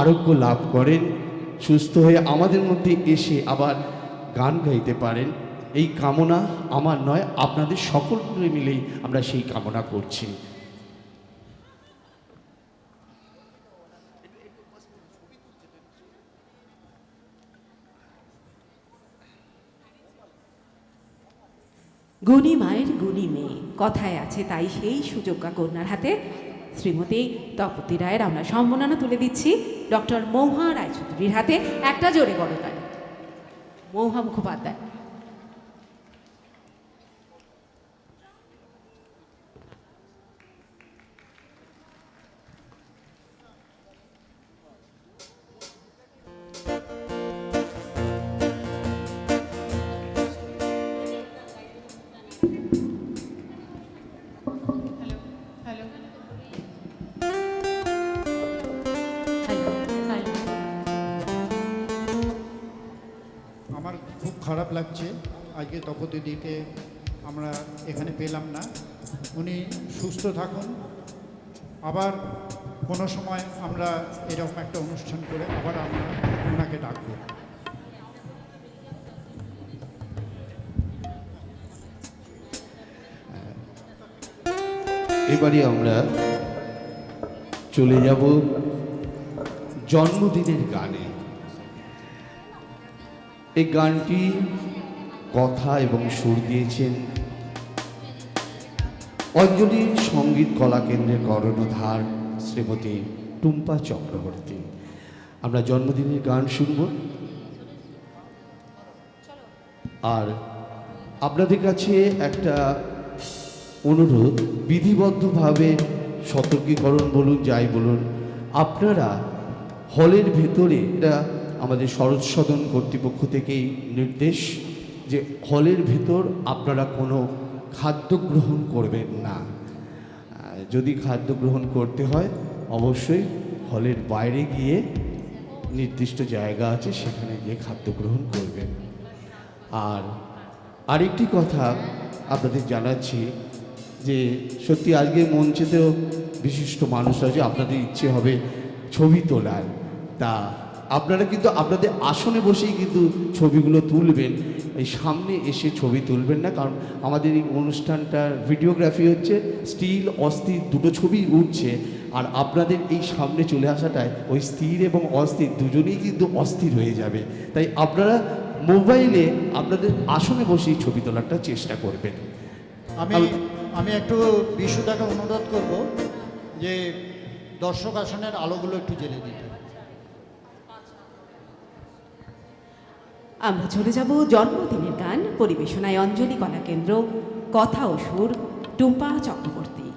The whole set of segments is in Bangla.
আরোগ্য লাভ করেন, সুস্থ হয়ে আমাদের মধ্যে এসে আবার গান গাইতে পারেন। এই কামনা আমার নয়, আপনাদের সকলে মিলেই আমরা সেই কামনা করছি। গুণী মায়ের গুণী মেয়ে, কথায় আছে তাই সেই সুযোগ্যা কন্যার হাতে শ্রীমতী তপতি রায়ের আমরা সম্মাননা তুলে দিচ্ছি ডক্টর মৌহা রায়চৌধুরীর হাতে। একটা জোরে গণতাল মৌহা মুখোপাধ্যায়। খারাপ লাগছে। আজকে তপতি দিকে আমরা এখানে পেলাম না। উনি সুস্থ থাকুন। আবার কোনো সময় আমরা এরকম একটা অনুষ্ঠান করে আবার আমরা ওনাকে ডাকবো। এবারে আমরা চলে যাব জন্মদিনের গানে। এই গানটি কথা এবং সুর দিয়েছেন অঞ্জলি সংগীত কলা কেন্দ্রের কর্ণধার শ্রীমতী টুম্পা চক্রবর্তী। আমরা জন্মদিনের গান শুনব। আর আপনাদের কাছে একটা অনুরোধ, বিধিবদ্ধভাবে সতর্কীকরণ বলুন, যাই বলুন, আপনারা হলের ভেতরে এটা আমাদের শরৎ সদন কর্তৃপক্ষ থেকেই নির্দেশ যে হলের ভেতর আপনারা কোনো খাদ্য গ্রহণ করবেন না। যদি খাদ্য গ্রহণ করতে হয়, অবশ্যই হলের বাইরে গিয়ে নির্দিষ্ট জায়গা আছে, সেখানে গিয়ে খাদ্য গ্রহণ করবেন। আর আরেকটি কথা আপনাদের জানাচ্ছি যে, সত্যি আজকে মঞ্চেতেও বিশিষ্ট মানুষ আছে, আপনাদের ইচ্ছে হবে ছবি তোলার। তা আপনারা কিন্তু আপনাদের আসনে বসেই কিন্তু ছবিগুলো তুলবেন। এই সামনে এসে ছবি তুলবেন না কারণ আমাদের এই অনুষ্ঠানটার ভিডিওগ্রাফি হচ্ছে স্টিল অস্থির দুটো ছবি উঠছে আর আপনাদের এই সামনে চলে আসাটায় ওই স্থির এবং অস্থির দুজনেই কিন্তু অস্থির হয়ে যাবে। তাই আপনারা মোবাইলে আপনাদের আসনে বসেই ছবি তোলারটা চেষ্টা করবেন। আমি আমি একটু বিশুদাকে অনুরোধ করব যে দর্শক আসনের আলোগুলো একটু জ্বেলে দিতে আমরা চলে যাব জন্মদিনের গান। পরিবেশনায় অঞ্জলি কলা কেন্দ্র কথা ও সুর টুম্পা চক্রবর্তী।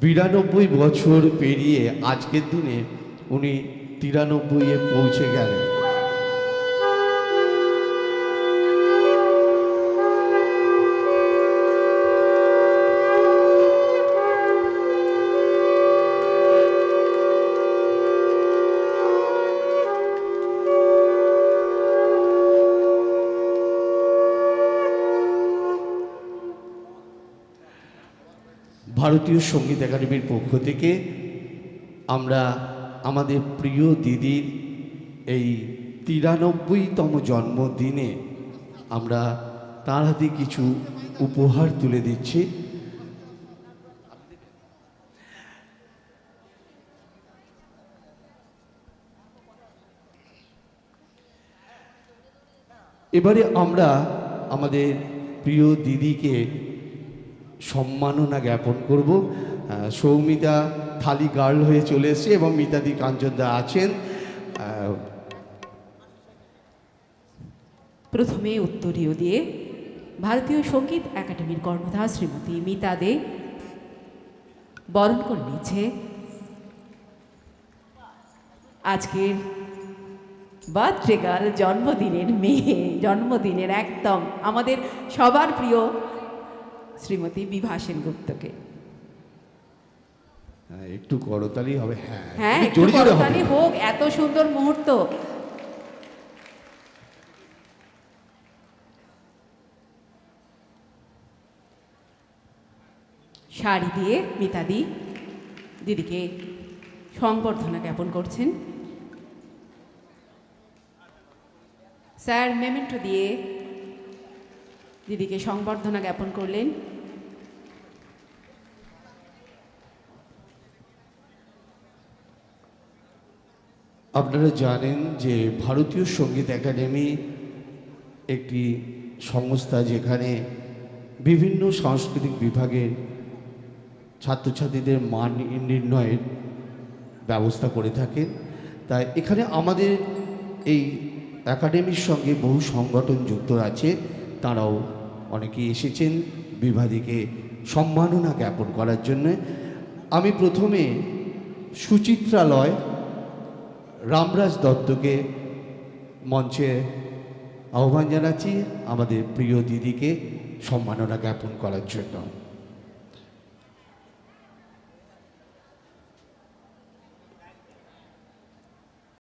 বিরানব্বই বছর পেরিয়ে আজকের দিনে উনি তিরানব্বইয়ে পৌঁছে গেলেন। ভারতীয় সংগীত একাডেমির পক্ষ থেকে আমরা আমাদের প্রিয় দিদির এই তিরানব্বইতম জন্মদিনে আমরা তার হাতে কিছু উপহার তুলে দিচ্ছি। এবারে আমরা আমাদের প্রিয় দিদিকে সম্মাননা জ্ঞাপন করব। সৌমিতা থালি গার্ল হয়ে চলে এসেছে এবং মিতাদি কাঞ্চনদা আছেন। প্রথমে উত্তরীয় দিয়ে ভারতীয় সংগীত একাডেমির কর্ণধার শ্রীমতী মিতা দে বরণ করে নিচ্ছে আজকের বার্থডে গার্ল জন্মদিনের মেয়ে, জন্মদিনের একদম আমাদের সবার প্রিয় শ্রীমতী বিভা সেনগুপ্তকে হ্যাঁ, একটু করতালি হবে হ্যাঁ। হ্যাঁ করতালি হোক এত সুন্দর মুহূর্ত। শাড়ি দিয়ে মিতাদি দিদিকে সংবর্ধনা জ্ঞাপন করছেন। স্যার মেমেন্টো দিয়ে দিদিকে সংবর্ধনা জ্ঞাপন করলেন। আপনারা জানেন যে ভারতীয় সংগীত একাডেমি একটি সংস্থা যেখানে বিভিন্ন সাংস্কৃতিক বিভাগের ছাত্রছাত্রীদের মান নির্ণয়ের ব্যবস্থা করে থাকেন। তাই এখানে আমাদের এই একাডেমির সঙ্গে বহু সংগঠন যুক্ত আছে। তারাও অনেকে এসেছেন বিভাদীকে সম্মাননা জ্ঞাপন করার জন্য। আমি প্রথমে সুচিত্রালয়, রামরাজ দত্তকে মঞ্চে আহ্বান জানাচ্ছি, আমাদের প্রিয় দিদিকে সম্মাননা জ্ঞাপন করার জন্য।